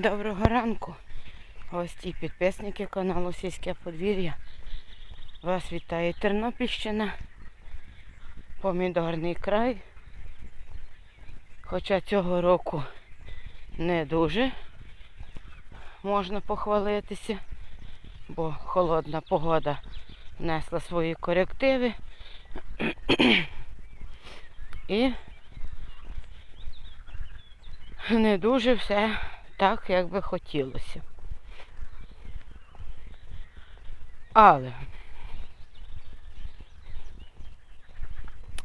Доброго ранку, гості і підписники каналу Сільське подвір'я. Вас вітає Тернопільщина, помідорний край. Хоча цього року не дуже можна похвалитися, бо холодна погода внесла свої корективи. І не дуже все так, як би хотілося. Але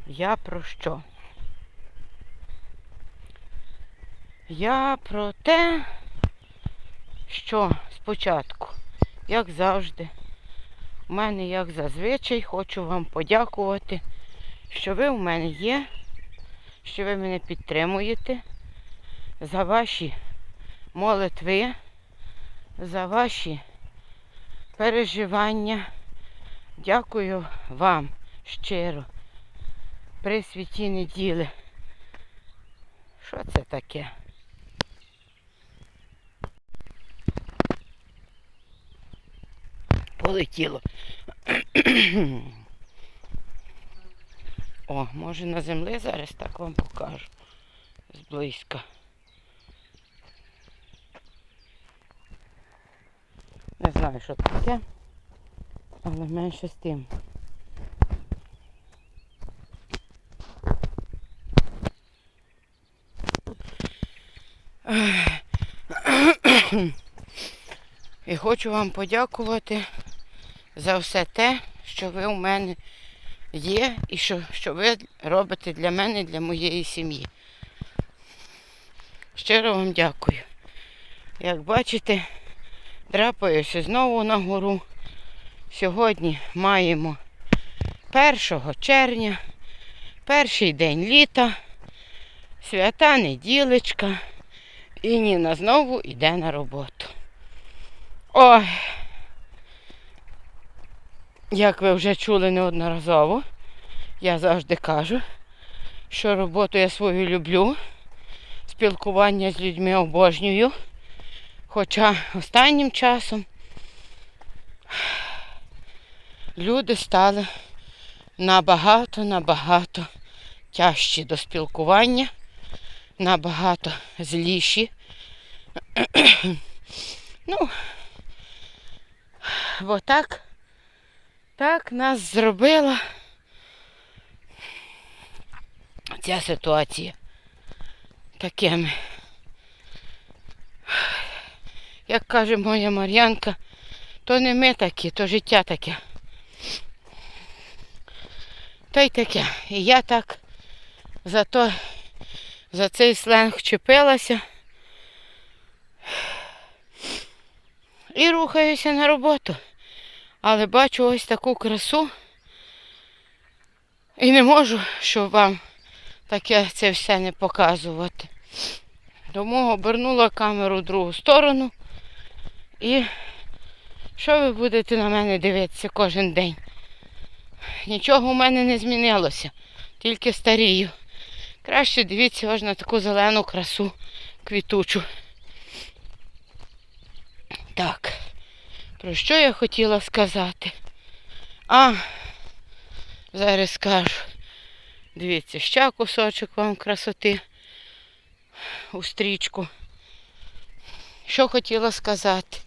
я про що? Я про те, що спочатку, як завжди, у мене, як зазвичай, хочу вам подякувати, що ви в мене є, що ви мене підтримуєте за ваші молитви, за ваші переживання. Дякую вам щиро. При святі неділі. Що це таке? Полетіло. О, може на землі зараз так вам покажу. Зблизька. Не знаю, що це таке, але менше з тим. І хочу вам подякувати за все те, що ви у мене є і що, що ви робите для мене, для моєї сім'ї. Щиро вам дякую. Як бачите, драпаюся знову на гору. Сьогодні маємо 1 червня, перший день літа, свята неділечка. І Ніна знову йде на роботу. Ой, як ви вже чули неодноразово, я завжди кажу, що роботу я свою люблю, спілкування з людьми обожнюю. Хоча останнім часом люди стали набагато-набагато тяжчі до спілкування, набагато зліші. ну, бо так, так нас зробила ця ситуація такими. Як каже моя Мар'янка, то не ми такі, то життя таке. Та й таке. І я так за, то, за цей сленг чепилася і рухаюся на роботу. Але бачу ось таку красу і не можу, щоб вам таке це все не показувати. Тому обернула камеру в другу сторону. І що ви будете на мене дивитися кожен день? Нічого у мене не змінилося, тільки старію. Краще дивіться ось на таку зелену красу квітучу. Так, про що я хотіла сказати? А, зараз скажу. Дивіться, ще кусочок вам красоти у стрічку. Що хотіла сказати?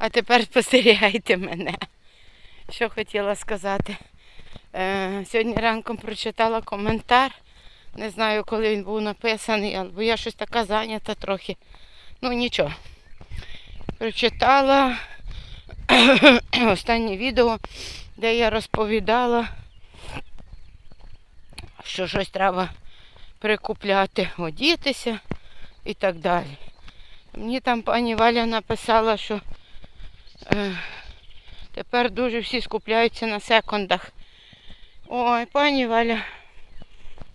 А тепер спостерігайте мене. Що хотіла сказати? Е, сьогодні ранком прочитала коментар. Не знаю, коли він був написаний, або я щось така зайнята трохи. Ну нічого. Прочитала останнє відео, де я розповідала, що щось треба прикупляти, одітися і так далі. Мені там пані Валя написала, що тепер дуже всі скупляються на секондах. Ой, пані Валя,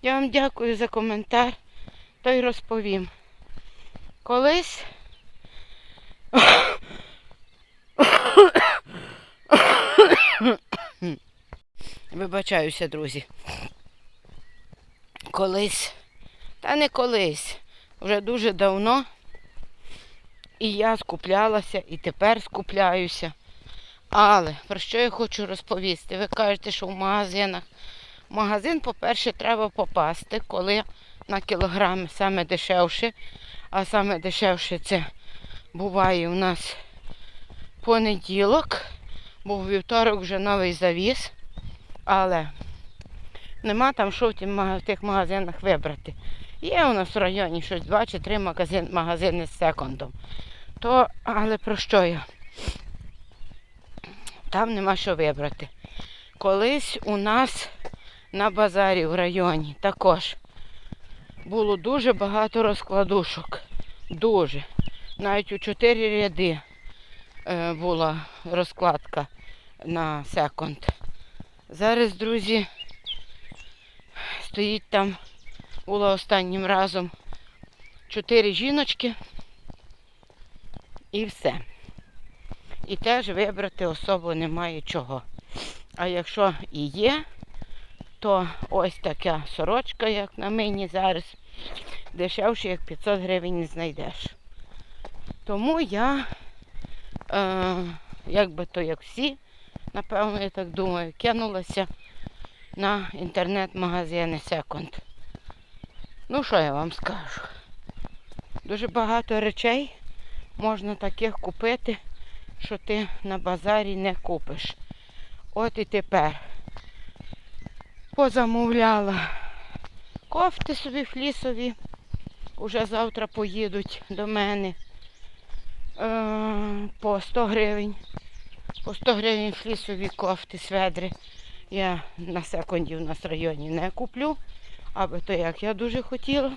я вам дякую за коментар, то й розповім. Колись Вибачаюся, друзі. Колись, та не колись, вже дуже давно І я скуплялася, і тепер скупляюся. Але про що я хочу розповісти? Ви кажете, що в магазинах. В магазин, по-перше, треба попасти, коли на кілограм саме дешевше. А саме дешевше це буває у нас понеділок, бо в вівторок вже новий завіз. Але нема там що в тих магазинах вибрати. Є у нас в районі щось два чи три магазин, магазини з секондом. То, але про що я? Там нема що вибрати. Колись у нас на базарі в районі також було дуже багато розкладушок. Дуже. Навіть у чотири ряди е, була розкладка на секонд. Зараз, друзі, стоїть там, було останнім разом чотири жіночки і все. І теж вибрати особо немає чого. А якщо і є, то ось така сорочка, як на мені зараз, дешевше, як 500 гривень знайдеш. Тому я, е, як би то як всі, напевно, я так думаю, кинулася на інтернет-магазини Секонд. Ну, що я вам скажу? Дуже багато речей можна таких купити, що ти на базарі не купиш. От і тепер позамовляла кофти собі флісові. Уже завтра поїдуть до мене е, по 100 гривень. По 100 гривень флісові кофти, сведри. Я на секунді в нас районі не куплю, аби то як я дуже хотіла.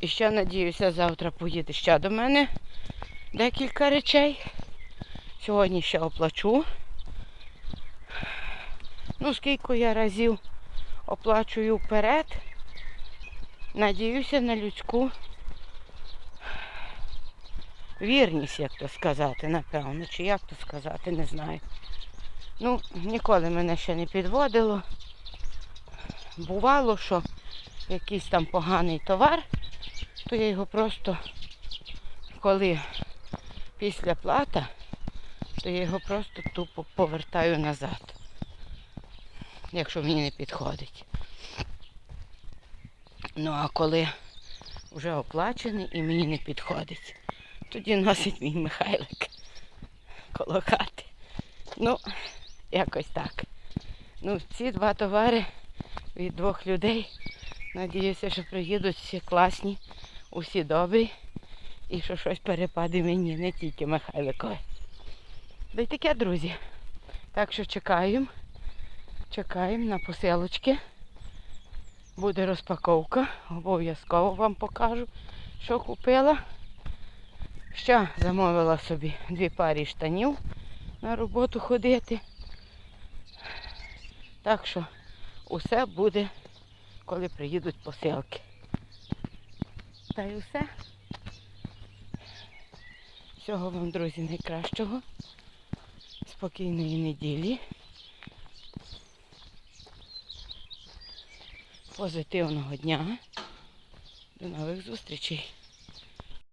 І ще надіюся, завтра поїде ще до мене декілька речей. Сьогодні ще оплачу. Ну, скільки я разів оплачую вперед. Надіюся на людську вірність, як то сказати, напевно. Чи як то сказати, не знаю. Ну, ніколи мене ще не підводило. Бувало, що якийсь там поганий товар, то я його просто, коли після плата, то я його просто тупо повертаю назад, якщо мені не підходить. Ну а коли вже оплачений і мені не підходить, тоді носить мій Михайлик коло хати. Ну, якось так. Ну, ці два товари від двох людей. Надіюся, що приїдуть всі класні, усі добрі. І що щось перепаде мені, не тільки Михайликові. Да й таке, друзі. Так що чекаємо. Чекаємо на посилочки. Буде розпаковка. Обов'язково вам покажу, що купила. Ще замовила собі дві парі штанів на роботу ходити. Так що усе буде, коли приїдуть посилки. Та й усе. Всього вам, друзі, найкращого. Спокійної неділі. Позитивного дня. До нових зустрічей.